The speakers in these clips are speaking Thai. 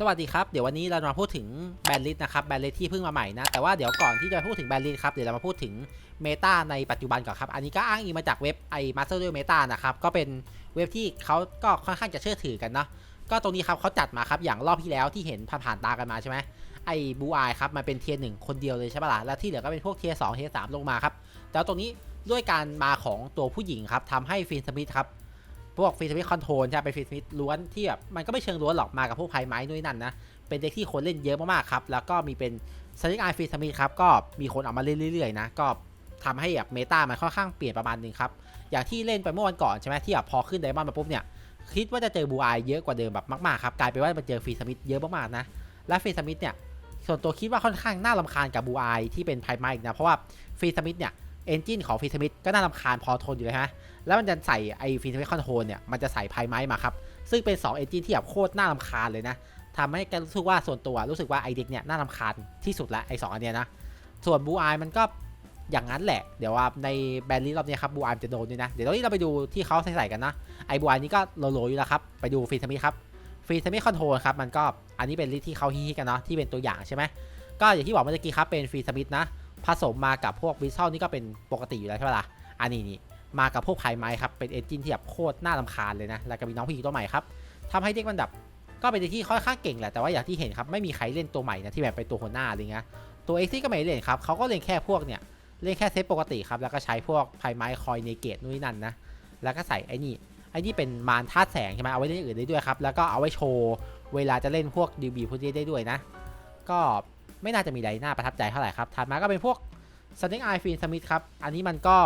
สวัสดีครับ เดี๋ยววันนี้เราจะมาพูดถึงแบนด์ลิสนะครับแบนด์ลิสที่เพิ่งมาใหม่นะ แต่ว่าเดี๋ยวก่อนที่จะพูดถึงแบนด์ลิสครับ เดี๋ยวเรามาพูดถึงเมตาในปัจจุบันก่อนครับ อันนี้ก็อ้างอิงมาจากเว็บไอ้มาสเตอร์ด้วยเมตานะครับ ก็เป็นเว็บที่เขาก็ค่อนข้างจะเชื่อถือกันเนาะก็ตรงนี้ครับเขาจัดมาครับ อย่างรอบที่แล้วที่เห็นผ่านๆตากันมาใช่ไหมไอ้บูอายครับมันเป็นเทียร์หนึ่งคนเดียวเลยใช่ปะล่ะแล้วที่เหลือก็เป็นพวกเทียร์สองเทียร์สามลงมาครับแต่ตรงนี้ด้วยการมาของตัวผู้หญิงครับทำให้ฟินสมิธครับ พวกฟินสมิธคอนโทรลใช่เป็นฟินสมิธล้วนที่แบบมันก็ไม่เชิงล้วนหรอกมากับพวกไพ่ไม้นู่นนั่นนะ เป็นเด็กที่คนเล่นเยอะมากๆครับ แล้วก็มีเป็นสนิกไอฟินสมิธครับ ก็มีคนเอามาเล่นเรื่อยๆนะ ก็ทำให้แบบเมตามันค่อนข้างเปลี่ยนประมาณนึงครับ อย่างที่เล่นไปเมื่อวันก่อนใช่ไหมที่แบบพอขึ้นไดมอนด์มาปุ๊บเนี่ย คิดว่าจะเจอบูอายเยอะกว่าเดิมแบบมากๆครับ กลายเป็นว่ามันเจอฟรีสมิธเยอะมากๆนะ และฟรีสมิธเนี่ย ส่วนตัวคิดว่าค่อนข้างน่ารำคาญกับบูอายที่เป็นไพไมค์นะ เพราะว่าฟรีสมิธเนี่ย เอนจินของฟรีสมิธก็น่ารำคาญพอทนอยู่เลยฮะ แล้วมันจะใส่ไอฟรีสมิธคอนโทรลเนี่ย มันจะใส่ไพไมค์มาครับ ซึ่งเป็น2เอนจินที่แบบโคตรน่ารำคาญเลยนะทำให้แกรู้สึกว่าส่วนตัวรู้สึกว่าไอเด็กเนี่ยน่ารำคาญที่สุดละไอสองอันเนี้ยนะ ส่วนบูอายมันก็อย่างนั้นแหละ เดี๋ยวว่าในแบนด์ลิสรอบเนี้ยครับบูอายจะโดนด้วยนะ เดี๋ยวตอนนี้เราไปดูที่เขาใส่กันนะ ไอบูอายนี้ก็โลโลอยู่แล้วครับ ไปดูฟรีสมิธครับฟรีสมิธคอนโทรลครับ มันก็อันนี้เป็นลิสที่เขาฮิตๆกันเนาะ ที่เป็นตัวอย่างใช่ไหมก็อย่างที่บอกเมื่อกี้ครับเป็นฟีสมิธนะ ผสมมากับพวกวิซ a ลนี่ก็เป็นปกติอยู่แล้วใช่ไหมล่ะอันนี้นี่มากับพวกไพไม้ครับ เป็นเอนจินที่แบบโคตรน่ารำคาญเลยนะ แล้วก็มีน้องผู้หญิงตัวใหม่ครับทำให้เด็กมันแบบก็เป็นที่ค่อนข้างเก่งแหละ แต่ว่าอย่างที่เห็นครับ ไม่มีใครเล่นตัวใหม่นะ ที่แบบเป็นตัวหัวหน้าอะไรเงี้ย ตัวเอ็กซี่ก็ไม่เล่นครับ เขาก็เล่นแค่พวกเนี่ย เล่นแค่เซตปกติครับ แล้วก็ใช้พวกไพไม้คอยเนเกตนู่นนนั่นนะ แล้วก็ใส่ไอ้นี่ ไอ้นี่เป็นมารธาตุแสงใช่ไหมเอาไว้เล่นอื่นได้ด้วยครับ แล้วก็เอาไว้โชว์ เวลาจะเล่นพวกดิวบีพวกนี้ได้ด้วยนะ ก็ ไม่น่าจะมีอะไรน่าประทับใจเท่าไหร่ครับถัดมาก็เป็นพวก s n a k e Eye Fiend Smith ครับ อันนี้มันก็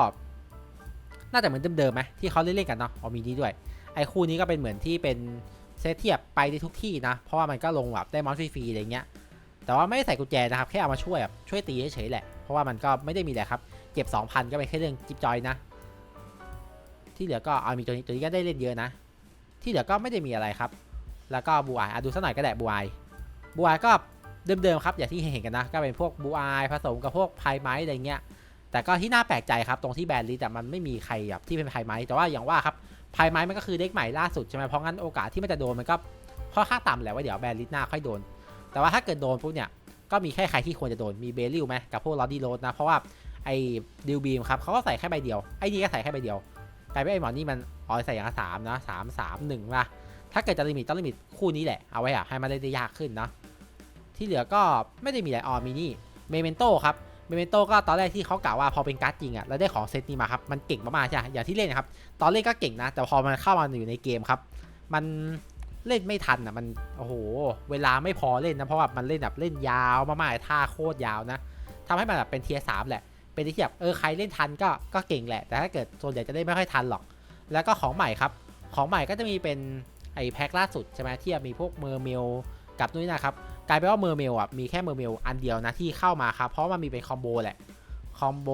น่าจะเหมือนเดิมๆไหมที่เขาเล่นๆกันเนาะเอามีนี้ด้วย ไอคู่นี้ก็เป็นเหมือนที่เป็นเซตเทียบไปได้ทุกที่นะ เพราะว่ามันก็ลงแบบได้มอนฟรีๆอะไรเงี้ย แต่ว่าไม่ใส่กุญแจนะครับ แค่เอามาช่วยแบบช่วยตีเฉยๆแหละ เพราะว่ามันก็ไม่ได้มีอะไรครับ เก็บ 2,000 ก็เป็นแค่เรื่องจิบจอยนะ ที่เหลือก็เอามีตัวนี้ตัวนี้ก็ได้เล่นเยอะนะ ที่เหลือก็ไม่ได้มีอะไรครับ แล้วก็บูอายอะดูสักหน่อยก็ได้บูอบูอก็ เดิมๆครับอย่างที่เห็นกันนะ ก็เป็นพวกบูอายผสมกับพวกไพไม้อะไรเงี้ยแต่ก็ที่น่าแปลกใจครับตรงที่แบรนด์ลิสต์มันไม่มีใครแบบที่เป็นไพไม้แต่ว่าอย่างว่าครับไพไม้มันก็คือเด็กใหม่ล่าสุดใช่ไหมเพราะงั้นโอกาสที่มันจะโดนมันก็ค่อนข้างต่ำแหละว่าเดี๋ยวแบรนด์ลิสต์หน้าค่อยโดน แต่ว่าถ้าเกิดโดนปุ๊บเนี่ยก็มีแค่ใครที่ควรจะโดนมีเบลลิวไหมกับพวกลอดี้โรดนะเพราะว่าไอ้ดิวบีมครับเขาก็ใส่แค่ใบเดียวไอ้นี่ก็ใส่แค่ใบเดียวกลายเป็นไอ้หมอนี่มันอ๋อใส่อย่างสามนะสามสามหนึ่งนะถ้าเกิดจะลิมิตต้องลิมิตคู่นี้แหละเอาไว้อะให้มันได้ได้ยากขึ้นเนาะ ที่เหลือก็ไม่ได้มีอะไรออมินี่เมเมนโตครับเมเมนโตก็ตอนแรกที่เขากล่าวว่าพอเป็นการ์ดจริงอะแล้วได้ของเซตนี้มาครับมันเก่งมากๆใช่ไหมอย่างที่เล่นนะครับตอนเล่นก็เก่งนะ แต่พอมันเข้ามาอยู่ในเกมครับ มันเล่นไม่ทันอะมันโอ้โหเวลาไม่พอเล่นนะเพราะว่ามันเล่นแบบเล่นยาวมากๆท่าโคตรยาวนะทำให้มันแบบเป็นเทียร์สามแหละเป็นที่แบบเออใครเล่นทันก็ก็เก่งแหละ แต่ถ้าเกิดส่วนใหญ่จะเล่นไม่ค่อยทันหรอก แล้วก็ของใหม่ครับของใหม่ก็จะมีเป็นไอแพ็คล่าสุดใช่ไหมที่มีพวกเมอร์เมลกับนู่นนนะครับ กลายเป็นว่าเมอร์เมลอะมีแค่เมอร์เมลอันเดียวนะที่เข้ามาครับเพราะมันมีเป็นคอมโบแหละคอมโบ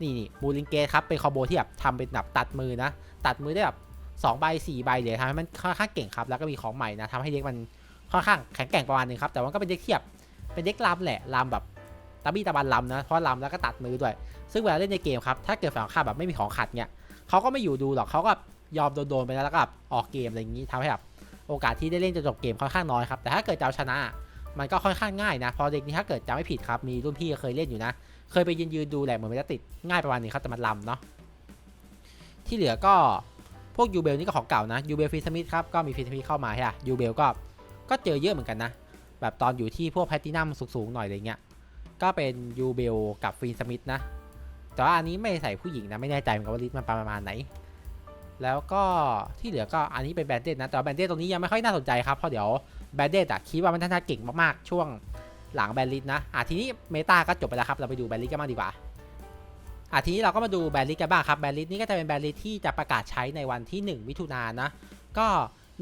นี่นี่บูลิงเกตครับเป็นคอมโบที่แบบทำเป็นแบบตัดมือนะ ตัดมือได้แบบสองใบสี่ใบเลยทำให้มันค่อนข้างเก่งครับแล้วก็มีของใหม่นะทำให้เด็กมันค่อนข้างแข็งแกร่งประมาณนึงครับแต่ว่าก็เป็นเด็กเทียบเป็นเด็กลำแหละลำแบบตะบี้ตะบันลำนะเพราะลำแล้วก็ตัดมือด้วย ซึ่งเวลาเล่นในเกมครับถ้าเกิดฝั่งข้าแบบไม่มีของขัดเนี่ยเขาก็ไม่อยู่ดูหรอกเขาก็ยอมโดนๆไปแล้วแล้วก็แบบออกเกมอะไรอย่างนี้ทำให้แบบ โอกาสที่ได้เล่นจนจบเกมค่อนข้างน้อยครับแต่ถ้าเกิดจะเอาชนะ มันก็ค่อนข้างง่ายนะพอเด็กนี้ถ้าเกิดจำไม่ผิดครับมีรุ่นพี่เคยเล่นอยู่นะ เคยไปยืนยืนดูแหละเหมือนมันจะติดง่ายประมาณนี้ครับแต่มันลำเนาะที่เหลือก็พวกยูเบลนี่ก็ของเก่านะยูเบลฟิสมิธครับก็มีฟิสมิธเข้ามาใช่ไหมยูเบลก็ก็เจอเยอะเหมือนกันนะ แบบตอนอยู่ที่พวกแพตตินัมสูงๆหน่อยอะไรเงี้ยก็เป็นยูเบลกับฟินสมิธนะแต่ว่าอันนี้ไม่ใส่ผู้หญิงนะไม่แน่ใจเหมือนกันว่าลิสต์มันประมาณไหน แล้วก็ที่เหลือก็อันนี้เป็นแบนเดดนะ แต่แบนเดดตรงนี้ยังไม่ค่อยน่าสนใจครับเพราะเดี๋ยวแบนเดดอะคิดว่ามันน่าจะเก่งมากๆช่วงหลังแบนลิสนะอะทีนี้เมตาก็จบไปแล้วครับเราไปดูแบนลิสกันบ้างดีกว่าอะทีนี้เราก็มาดูแบนลิสกันบ้างครับแบนลิสนี้ก็จะเป็นแบนลิสที่จะประกาศใช้ในวันที่ 1 มิถุนายนนะก็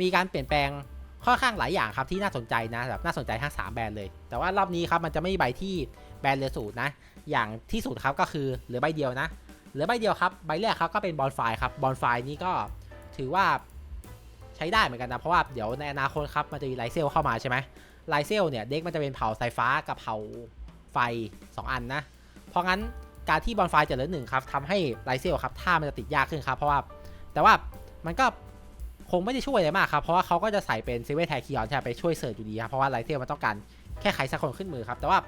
มีการเปลี่ยนแปลงค่อนข้างหลายอย่างครับที่น่าสนใจนะแบบน่าสนใจทั้ง3แบรนด์เลย แต่ว่ารอบนี้ครับมันจะไม่มีใบที่แบรนด์เลือสูตรนะ อย่างที่สุดครับก็คือเหลือใบเดียวนะ เหลือใบเดียวครับ ใบแรกครับก็เป็นบอลไฟครับ บอลไฟนี้ก็ถือว่าใช้ได้เหมือนกันนะ เพราะว่าเดี๋ยวในอนาคตครับมันจะมีไลเซลเข้ามาใช่ไหมไลเซลเนี่ยเด็กมันจะเป็นเผาสายฟ้ากับเผาไฟ 2 อันนะ เพราะงั้นการที่บอลไฟจะเหลือหนึ่งครับทำให้ไลเซลครับท่ามันจะติดยากขึ้นครับ เพราะว่าแต่ว่ามันก็คงไม่ได้ช่วยอะไรมากครับ เพราะว่าเขาก็จะใส่เป็นเซเว่นแทคิออนใช่ไหมไปช่วยเสิร์ชอยู่ดีครับ เพราะว่าไลเทลมันต้องการแค่ใครสักคนขึ้นมือครับ แต่ว่า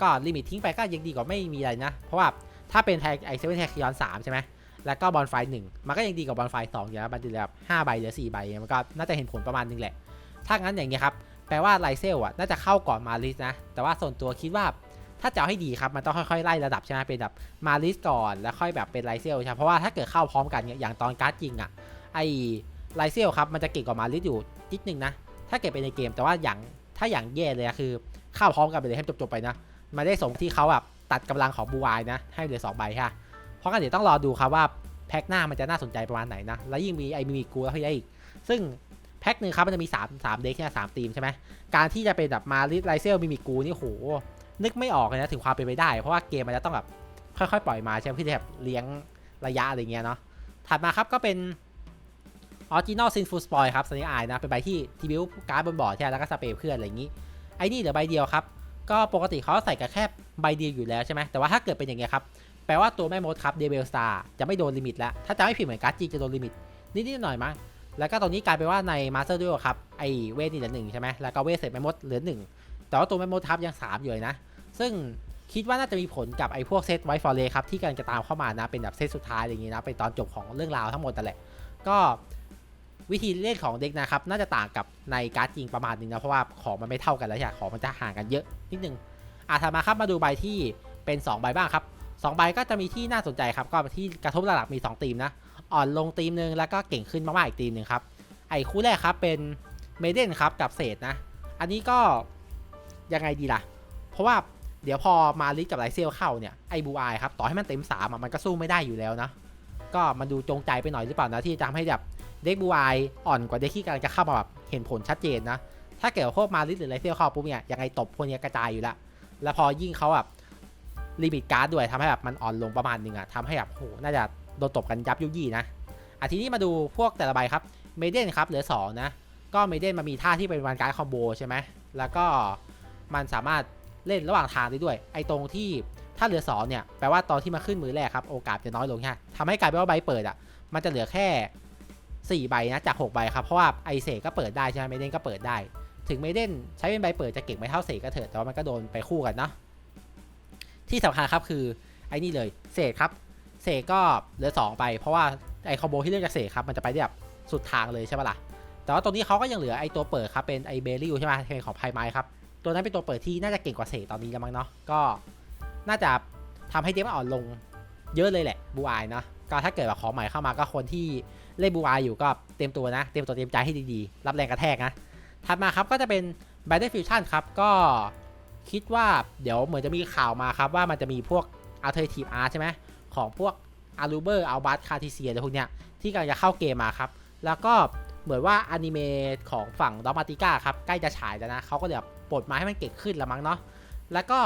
ก็ลิมิตทิ้งไปก็ยังดีกว่าไม่มีอะไรนะ เพราะว่า ถ้าเป็นแทไอเซเว่นแทคิออนสามใช่ไหมแล้วก็บอลไฟหนึ่งมันก็ยังดีกว่าบอลไฟสองอยู่แล้วมันจะเหลือห้าใบเหลือสี่ใบมันก็น่าจะเห็นผลประมาณนึงแหละ ถ้างั้นอย่างเงี้ยครับ แปลว่าไลเซลอะน่าจะเข้าก่อนมาลิสนะ แต่ว่าส่วนตัวคิดว่าถ้าจะเอาให้ดีครับ มันต้องค่อยๆไล่ระดับใช่ไหมเป็นแบบมาลิสก่อนแล้วค่อยแบบเป็นไลเซลใช่เพราะว่าถ้าเกิดเข้าพร้อมกันเนี่ยอย่างตอนการ์ดจริงอะไอไลเซลครับมันจะเก่งกว่ามาลิสอยู่นิดนึงนะ ถ้าเกิดเป็นในเกมแต่ว่าอย่างถ้าอย่างแย่เลยอะคือเข้าพร้อมกันไปเลยให้จบๆไปนะมาได้สมที่เขาแบบ ตัดกำลังของบูวายนะ ให้เหลือสองใบค่ะ เพราะกันเดี๋ยวต้องรอดูครับว่าแพ็คหน้ามันจะน่าสนใจประมาณไหนนะ แล้วยิ่งมีไอมิมิกูแล้วให้อีก ซึ่งแพ็คหนึ่งครับมันจะมี 3 3 เด็กใช่ไหมสามทีมใช่ไหมการที่จะเป็นแบบมาลิสไลเซลมิมิกูนี่โห นึกไม่ออกเลยนะถึงความเป็นไปได้ เพราะว่าเกมมันจะต้องแบบค่อยๆ ปล่อยมาใช่ไหมเพื่อที่แบบเลี้ยงระยะอะไรเงี้ยเนาะ ถัดมาครับก็เป็นออริจินอลซินฟูสปอยครับสนิอายนะเป็นใบที่ทีบิวการ์ดบนบอร์ดใช่แล้วก็สเปรย์เพื่อนอะไรอย่างนี้ไอ้นี่เหลือใบเดียวครับ ก็ปกติเขาใส่กับแค่ใบเดียวอยู่แล้วใช่ไหมแต่ว่าถ้าเกิดเป็นอย่างเงี้ยครับ แปลว่าตัวแม่มดครับเดเบลสตาร์จะไม่โดนลิมิตแล้ว ถ้าจะไม่ผิดเหมือนการ์ดจีจะโดนลิมิต นิดๆหน่อยมั้งแล้วก็ตรงนี้กลายเป็นว่าในมาสเตอร์ดูครับไอเวทนี่เหลือหนึ่งใช่ไหมแล้วก็เวทเสร็จแม่มดเหลือหนึ่งแต่ว่าตัวแม่มดทับยัง 3 อยู่เลยนะ ซึ่งคิดว่าน่าจะมีผลกับไอ้พวกเซตไวท์ฟอร์เรครับที่กำลังจะตามเข้ามานะ เป็นแบบเซตสุดท้ายอะไรอย่างงี้นะ เป็นตอนจบของเรื่องราวทั้งหมดแต่แหละ ก็ วิธีเล่นของเด็กนะครับ น่าจะต่างกับในการ์ดจริงประมาณนึงนะเพราะว่าของมันไม่เท่ากันแล้วใช่ของมันจะห่างกันเยอะนิดนึงอะถัดมาครับมาดูใบที่เป็น 2 ใบบ้างครับ2ใบก็จะมีที่น่าสนใจครับก็ที่กระทบหลักๆมี 2 ทีมนะ อ่อนลงทีมหนึ่งแล้วก็เก่งขึ้นมากๆอีกทีมหนึ่งครับไอ้คู่แรกครับเป็นเมเดนครับกับเศษนะ อันนี้ก็ยังไงดีล่ะ เพราะว่าเดี๋ยวพอมาลิสกับไลเซลเข้าเนี่ยไอ้บูไอครับต่อให้มันเต็มสามมันก็สู้ไม่ได้อยู่แล้วนะ ก็มันดูจงใจไปหน่อยหรือเปล่านะที่จะทำให้แบบ เด็กบูอายอ่อนกว่าเด็กที่กำลังจะเข้ามาแบบเห็นผลชัดเจนนะ ถ้าเกิดว่าพวกมาลิสหรือไลเซลเข้าปุ๊บเนี่ยยังไงตบพวกนี้กระจายอยู่ละแล้วพอยิ่งเขาแบบลิมิตการ์ดด้วยทำให้แบบมันอ่อนลงประมาณนึงอะทำให้แบบโหน่าจะโดนตบกันยับยุยี่นะอะทีนี้มาดูพวกแต่ละใบครับเมเดนครับเหลือสองนะก็เมเดนมันมีท่าที่เป็นวันการ์ดคอมโบใช่ไหมแล้วก็มันสามารถเล่นระหว่างทางได้ด้วย ไอ้ตรงที่ถ้าเหลือสองเนี่ยแปลว่าตอนที่มาขึ้นมือแรกครับโอกาสจะน้อยลงใช่ไหมทำให้กลายเป็นว่าใบเปิดอะมันจะเหลือแค่ 4ใบนะจาก 6 ใบครับ เพราะว่าไอเสกก็เปิดได้ใช่ไหมเมเดนก็เปิดได้ ถึงเมเดนใช้เป็นใบเปิดจะเก่งไม่เท่าเสกก็เถิดแต่ว่ามันก็โดนไปคู่กันเนาะที่สำคัญครับคือไอ้นี่เลยเสกครับเสกก็เหลือ2ไป เพราะว่าไอคอมโบที่เล่นจากเสกครับมันจะไปได้แบบสุดทางเลยใช่ปะล่ะแต่ว่าตรงนี้เขาก็ยังเหลือไอตัวเปิดครับเป็นไอเบลลิวใช่ไหมเป็นของไพไมครับตัวนั้นเป็นตัวเปิดที่น่าจะเก่งกว่าเสกตอนนี้แล้วมั้งเนาะก็น่าจะทำให้เดมอ่อนลงเยอะเลยแหละบูอายเนาะก็ถ้าเกิดว่าของใหม่เข้ามาก็คนที่ เล่นบูอายอยู่ก็เตรียมตัวนะ เตรียมตัวเตรียมใจให้ดีๆ รับแรงกระแทกนะ ถัดมาครับก็จะเป็น Battle Fusion ครับ ก็คิดว่าเดี๋ยวเหมือนจะมีข่าวมาครับว่ามันจะมีพวก Alternative Art ใช่ไหมของพวก a r u b e r a l b a t c a r t e s i a อะไรพวกเนี้ยที่กำลังจะเข้าเกมมาครับ แล้วก็เหมือนว่าอนิเมะของฝั่งดอมาติก้าครับใกล้จะฉายแล้วนะเขาก็เดี๋ยวปลดมาให้มันเก่งขึ้นล้วมั้งเนาะแล้วก็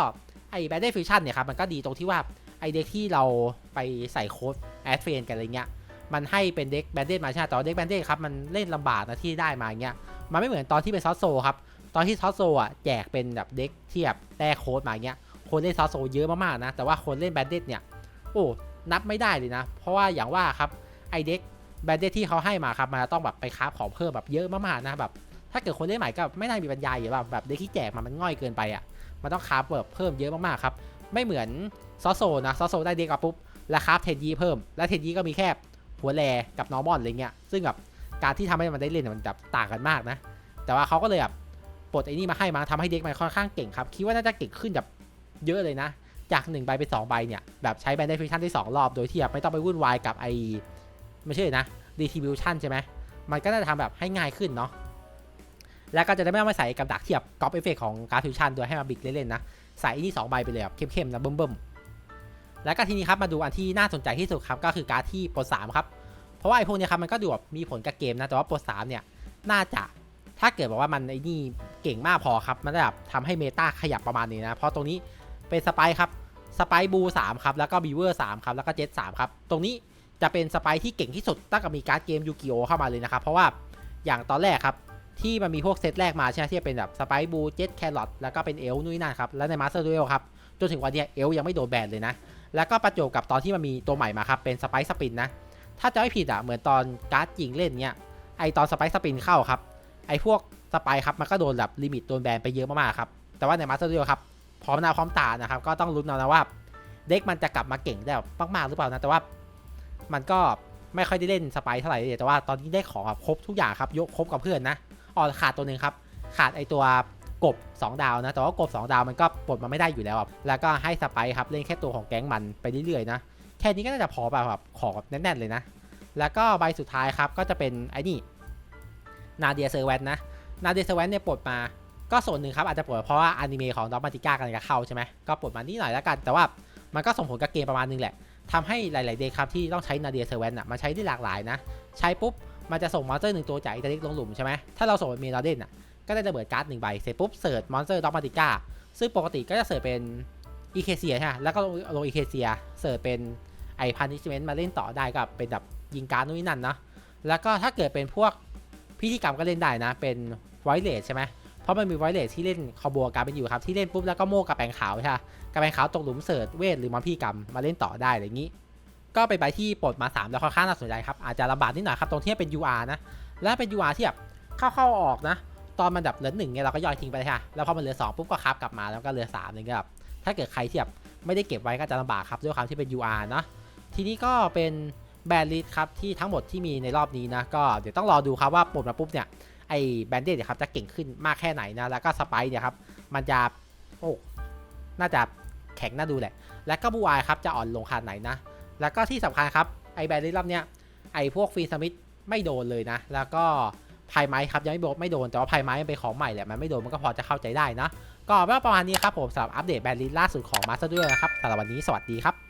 ไอ้ Battle Fusion เนี่ยครับมันก็ดีตรงที่ว่าไอเด็กที่เราไปใส่โค้ดแอดเฟนกันอะไรเงี้ย มันให้เป็นเด็กแบนเดดมาใช่ไหมแต่ว่าเด็กแบนเดดครับมันเล่นลำบากนะที่ได้มาเงี้ยมันไม่เหมือนตอนที่เป็นซอสโซครับตอนที่ซอสโซอะแจกเป็นแบบเด็กที่แบบแต้โค้ดมาเงี้ยคนเล่นซอสโซเยอะมากๆนะแต่ว่าคนเล่นแบนเดดเนี่ยโอ้นับไม่ได้เลยนะ เพราะว่าอย่างว่าครับไอเด็กแบนเดดที่เขาให้มาครับมันต้องแบบไปคราของเพิ่มแบบเยอะมากๆนะแบบถ้าเกิดคนเล่นใหม่ก็ไม่น่ามีปัญญาอยู่แบบแบบเด็กที่แจกมามันง่อยเกินไปอะมันต้องคราฟแบบเพิ่มเยอะมากๆครับไม่เหมือนซอสโซนะซอสโซได้เด็กมาปุ๊บแล้วคราเทนยีเพิ่ม แล้วเทนยีก็มีแค่ หัวแรกับนอร์มอนอะไรเงี้ยซึ่งแบบการที่ทำให้มันได้เล่นมันแบบต่างกันมากนะ แต่ว่าเขาก็เลยแบบปลดไอ้นี่มาให้มาทำให้เด็กมันค่อนข้างเก่งครับ คิดว่าน่าจะเก่งขึ้นแบบเยอะเลยนะ จาก1ใบเป็น2ใบเนี่ย แบบใช้แบนด์ฟิชั่นได้ 2 รอบ โดยที่แบบไม่ต้องไปวุ่นวายกับไอไม่ใช่นะ retribution ใช่ไหมมันก็น่าจะทำแบบให้ง่ายขึ้นเนาะแล้วก็จะได้ไม่ต้องไปใส่กับดักเที่แบก๊อปเอฟเฟกของการ์ดฟิวชั่นโดยให้มาบิกเล่นๆนะ ใส่ไอ้นี่2ใบไปเลยแบบเข้มๆนะเบิ่มๆ แล้วก็ทีนี้ครับมาดูอันที่น่าสนใจที่สุดครับก็คือการ์ดที่โปลด3ครับเพราะว่าไอ้พวกเนี้ยครับมันก็ดูแบบมีผลกับเกมนะแต่ว่าโปลด3เนี่ยน่าจะถ้าเกิดบอกว่ามันไอ้นี่เก่งมากพอครับมันจะแบบทำให้เมตาขยับประมาณนี้นะเพราะตรงนี้เป็นสไปครับสไปบูสามครับแล้วก็บีเวอร์สามครับแล้วก็เจ็ตสามครับตรงนี้จะเป็นสไปที่เก่งที่สุดตั้งแต่มีการ์ดเกมยูกิโอเข้ามาเลยนะครับเพราะว่าอย่างตอนแรกครับที่มันมีพวกเซตแรกมาใช่ไหมที่เป็นแบบสไปบูเจ็ตแครอทแล้วก็เป็นเอลนุ้ยนั่นครับแล้วในมาสเตอร์ดูเอลครับจนถึงวันนี้เอลยังไม่โดนแบนเลยนะ แล้วก็ประจวบกับตอนที่มันมีตัวใหม่มาครับ เป็นสไปซ์สปินนะ ถ้าจะไม่ผิดอะเหมือนตอนการ์ดจริงเล่นเนี้ย ไอตอนสไปซ์สปินเข้าครับ ไอพวกสไปซ์ครับมันก็โดนแบบลิมิตโดนแบนไปเยอะมากๆครับ แต่ว่าในมาสเตอร์ดูครับ พร้อมหน้าพร้อมตานะครับ ก็ต้องลุ้นเอานะว่าเด็กมันจะกลับมาเก่งได้มากๆหรือเปล่านะ แต่ว่ามันก็ไม่ค่อยได้เล่นสไปซ์เท่าไหร่เลยแต่ว่าตอนนี้ได้ของแบบครบทุกอย่างครับ ยกครบกับเพื่อนนะอ๋อขาดตัวหนึ่งครับ ขาดไอตัว กบ 2 ดาวนะ แต่ว่ากบ 2 ดาวมันก็ปลดมาไม่ได้อยู่แล้วครับแล้วก็ให้สไปครับเล่นแค่ตัวของแก๊งมันไปเรื่อยๆนะแค่นี้ก็น่าจะพอแบบแบบขอแบบแน่นๆเลยนะ แล้วก็ใบสุดท้ายครับก็จะเป็นไอ้นี่นาเดียเซอร์แวนนะนาเดียเซอร์แวนเนี่ยปลดมาก็ส่วนหนึ่งครับอาจจะปลดเพราะว่าอนิเมะของดอมมาติก้ากำลังจะเข้าใช่ไหมก็ปลดมานิดหน่อยแล้วกัน แต่ว่ามันก็ส่งผลกับเกมประมาณนึงแหละทำให้หลาย ๆ เดย์ครับที่ต้องใช้นาเดียเซอร์แวนอะมาใช้ได้หลากหลายนะ ใช้ปุ๊บ มันจะส่งมอนสเตอร์หนึ่งตัวจากอิตาลีลงหลุมใช่ไหมถ้าเราส่งเมลาเดนอะ ก็ได้ระเบิดการ์ดหนึ่งใบ เสร็จปุ๊บเสิร์ชมอนสเตอร์ดอมมาติก้าซึ่งปกติก็จะเสิร์ชเป็นอีเคเซียใช่ไหมแล้วก็ลงอีเคเซียเสิร์ชเป็นไอพันนิชเมนต์มาเล่นต่อได้กับเป็นแบบยิงการ์ดนู่นนี่นั่นเนาะแล้วก็ถ้าเกิดเป็นพวกพิธีกรรมก็เล่นได้นะ เป็นไวเลสใช่ไหมเพราะมันมีไวเลสที่เล่นคอมโบการเป็นอยู่ครับ ที่เล่นปุ๊บแล้วก็โม่กระแปงขาวใช่ไหมกระแปงขาวตกหลุมเสิร์ชเวทหรือมอนพิธีกรรมมาเล่นต่อได้อะไรอย่างนี้ ก็เป็นใบที่ปลดมา 3 แล้วค่อนข้างน่าสนใจครับ อาจจะลำบากนิดหน่อยครับ ตรงที่เป็น UR นะ และเป็น UR ที่แบบเข้าเข้าออกนะ ตอนมันแบบเหลือหนึ่งเนี่ยเราก็ย่อยทิ้งไปค่ะ แล้วพอมันเหลือ2ปุ๊บก็คับกลับมาแล้วก็เหลือ3เนี่ยก็แบบถ้าเกิดใครที่แบบไม่ได้เก็บไว้ก็จะลำบากครับด้วยความที่เป็น UR เนาะทีนี้ก็เป็นแบนด์ลิสครับที่ทั้งหมดที่มีในรอบนี้นะก็เดี๋ยวต้องรอดูครับว่าปลดมาปุ๊บเนี่ยไอ้แบนเดดเนี่ยครับจะเก่งขึ้นมากแค่ไหนนะแล้วก็สไปซ์เนี่ยครับมันจะโอ้น่าจะแข็งน่าดูแหละ แล้วก็บูอายครับจะอ่อนลงขนาดไหนนะ แล้วก็ที่สำคัญครับไอ้แบนด์ลิสรอบเนี้ยไอ้พวกฟรีสมิธไม่โดนเลยนะ แล้วก็ ไพไม้ครับยังไม่โดนไม่โดนแต่ว่าไพไม้มันเป็นของใหม่แหละมันไม่โดนมันก็พอจะเข้าใจได้นะก็ประมาณนี้ครับผมสำหรับอัปเดตแบรนด์ลิสล่าสุดของมาสเตอร์ด้วยนะครับสำหรับวันนี้สวัสดีครับ